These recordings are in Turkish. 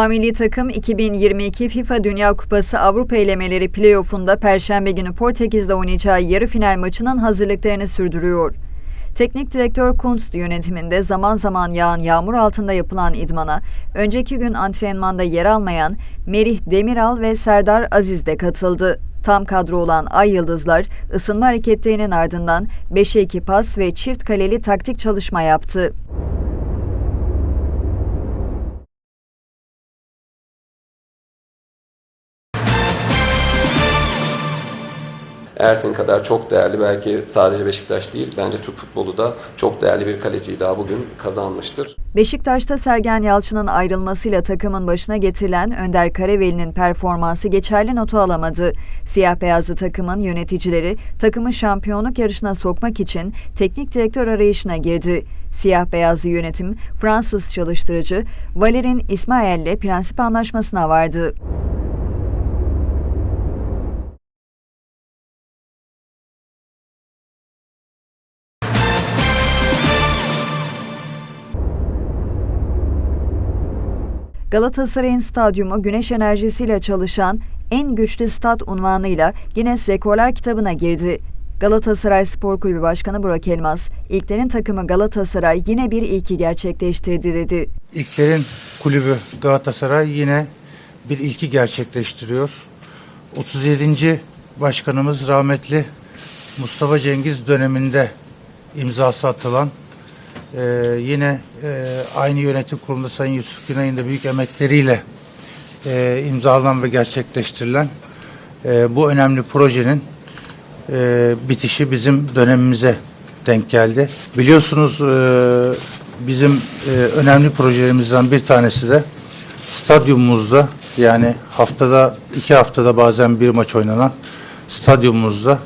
A takım 2022 FIFA Dünya Kupası Avrupa elemeleri playoff'unda Perşembe günü Portekiz'de oynayacağı yarı final maçının hazırlıklarını sürdürüyor. Teknik direktör Kuntz yönetiminde zaman zaman yağan yağmur altında yapılan idmana, önceki gün antrenmanda yer almayan Merih Demiral ve Serdar Aziz de katıldı. Tam kadro olan Ay Yıldızlar, ısınma hareketlerinin ardından 5'e 2 pas ve çift kaleli taktik çalışma yaptı. Ersin kadar çok değerli belki sadece Beşiktaş değil bence Türk futbolu da çok değerli bir kaleciyi daha bugün kazanmıştır. Beşiktaş'ta Sergen Yalçın'ın ayrılmasıyla takımın başına getirilen Önder Karaveli'nin performansı geçerli notu alamadı. Siyah beyazlı takımın yöneticileri takımı şampiyonluk yarışına sokmak için teknik direktör arayışına girdi. Siyah beyazlı yönetim Fransız çalıştırıcı Valerin İsmail'le prensip anlaşmasına vardı. Galatasaray'ın stadyumu güneş enerjisiyle çalışan en güçlü stat unvanıyla Guinness Rekorlar kitabına girdi. Galatasaray Spor Kulübü Başkanı Burak Elmas, ilklerin takımı Galatasaray yine bir ilki gerçekleştirdi dedi. İlklerin kulübü Galatasaray yine bir ilki gerçekleştiriyor. 37. Başkanımız rahmetli Mustafa Cengiz döneminde imzası atılan e, yine e, aynı yönetim kurulunda Sayın Yusuf Günay'ın da büyük emekleriyle e, imzalanan ve gerçekleştirilen e, bu önemli projenin e, bitişi bizim dönemimize denk geldi. Biliyorsunuz e, bizim e, önemli projelerimizden bir tanesi de stadyumumuzda yani haftada iki haftada bazen bir maç oynanan stadyumumuzda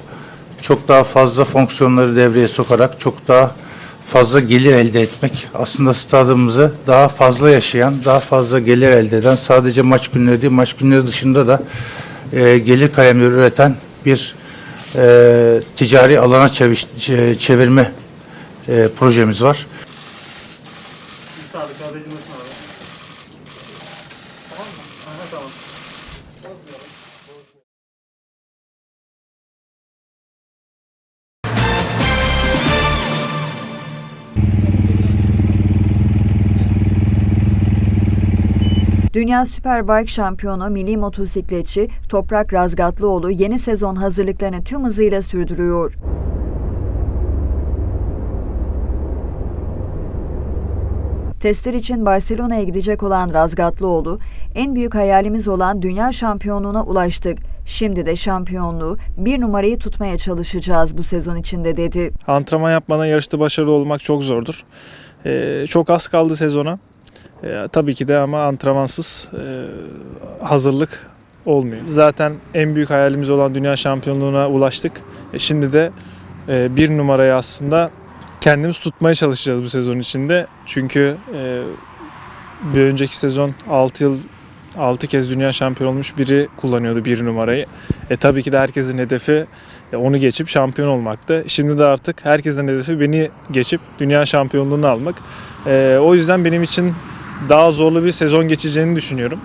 çok daha fazla fonksiyonları devreye sokarak çok daha fazla gelir elde etmek. Aslında stadımızı daha fazla yaşayan, daha fazla gelir elde eden, sadece maç günleri değil, maç günleri dışında da e, gelir kalemleri üreten bir e, ticari alana çeviş- çe- çevirme e, projemiz var. Tamam mı? Aha tamam. Dünya Superbike şampiyonu milli motosikletçi Toprak Razgatlıoğlu yeni sezon hazırlıklarını tüm hızıyla sürdürüyor. Testler için Barcelona'ya gidecek olan Razgatlıoğlu, en büyük hayalimiz olan dünya şampiyonluğuna ulaştık. Şimdi de şampiyonluğu bir numarayı tutmaya çalışacağız bu sezon içinde dedi. Antrenman yapmadan yarışta başarılı olmak çok zordur. Ee, çok az kaldı sezona. Ee, tabii ki de ama antrenmansız e, hazırlık olmuyor. Zaten en büyük hayalimiz olan dünya şampiyonluğuna ulaştık. E, şimdi de e, bir numarayı aslında kendimiz tutmaya çalışacağız bu sezon içinde. Çünkü e, bir önceki sezon 6 yıl 6 kez dünya şampiyonu olmuş biri kullanıyordu bir numarayı. E tabii ki de herkesin hedefi e, onu geçip şampiyon olmaktı. Şimdi de artık herkesin hedefi beni geçip dünya şampiyonluğunu almak. E, o yüzden benim için daha zorlu bir sezon geçeceğini düşünüyorum.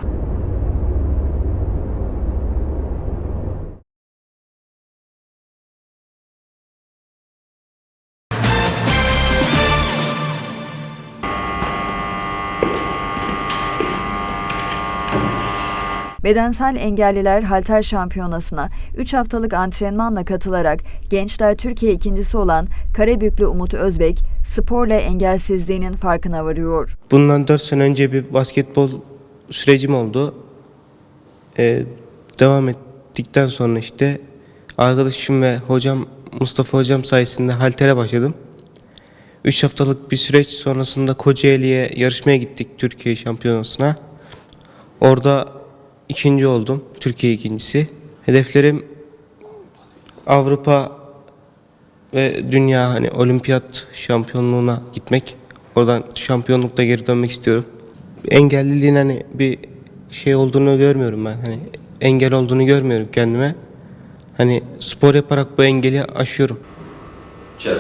Bedensel engelliler halter şampiyonasına 3 haftalık antrenmanla katılarak gençler Türkiye ikincisi olan Karabüklü Umut Özbek sporla engelsizliğinin farkına varıyor. Bundan 4 sene önce bir basketbol sürecim oldu. Ee, devam ettikten sonra işte arkadaşım ve hocam Mustafa hocam sayesinde haltere başladım. 3 haftalık bir süreç sonrasında Kocaeli'ye yarışmaya gittik Türkiye şampiyonasına. Orada ikinci oldum. Türkiye ikincisi. Hedeflerim Avrupa ve dünya hani olimpiyat şampiyonluğuna gitmek. Oradan şampiyonlukta geri dönmek istiyorum. Engelliliğin hani bir şey olduğunu görmüyorum ben. Hani engel olduğunu görmüyorum kendime. Hani spor yaparak bu engeli aşıyorum. Çek.